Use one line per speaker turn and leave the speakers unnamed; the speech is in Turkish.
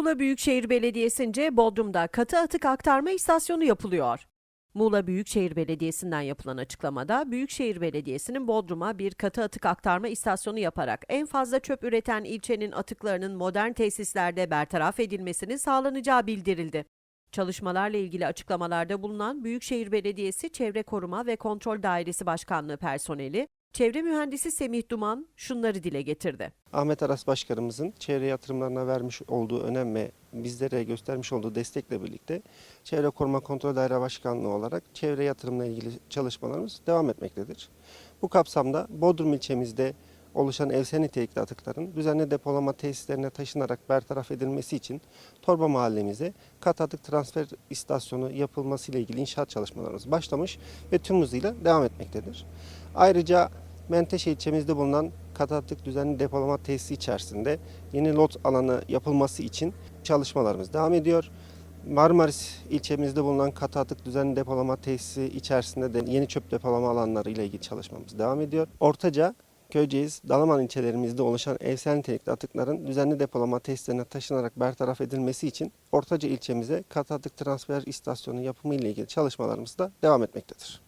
Muğla Büyükşehir Belediyesi'nce Bodrum'da katı atık aktarma istasyonu yapılıyor. Muğla Büyükşehir Belediyesi'nden yapılan açıklamada Büyükşehir Belediyesi'nin Bodrum'a bir katı atık aktarma istasyonu yaparak en fazla çöp üreten ilçenin atıklarının modern tesislerde bertaraf edilmesini sağlanacağı bildirildi. Çalışmalarla ilgili açıklamalarda bulunan Büyükşehir Belediyesi Çevre Koruma ve Kontrol Dairesi Başkanlığı personeli, çevre mühendisi Semih Duman şunları dile getirdi.
Ahmet Aras Başkanımızın çevre yatırımlarına vermiş olduğu önem ve bizlere göstermiş olduğu destekle birlikte Çevre Koruma Kontrol Daire Başkanlığı olarak çevre yatırımla ilgili çalışmalarımız devam etmektedir. Bu kapsamda Bodrum ilçemizde oluşan evsel nitelikli atıkların düzenli depolama tesislerine taşınarak bertaraf edilmesi için Torba mahallemize kat atık transfer istasyonu yapılması ile ilgili inşaat çalışmalarımız başlamış ve tüm hızıyla devam etmektedir. Ayrıca Menteşe ilçemizde bulunan kat atık düzenli depolama tesisi içerisinde yeni lot alanı yapılması için çalışmalarımız devam ediyor. Marmaris ilçemizde bulunan katı atık düzenli depolama tesisi içerisinde de yeni çöp depolama alanları ile ilgili çalışmamız devam ediyor. Ortaca, Köyceğiz, Dalaman ilçelerimizde oluşan evsel nitelikli atıkların düzenli depolama tesislerine taşınarak bertaraf edilmesi için Ortaca ilçemize katı atık transfer istasyonu yapımı ile ilgili çalışmalarımız da devam etmektedir.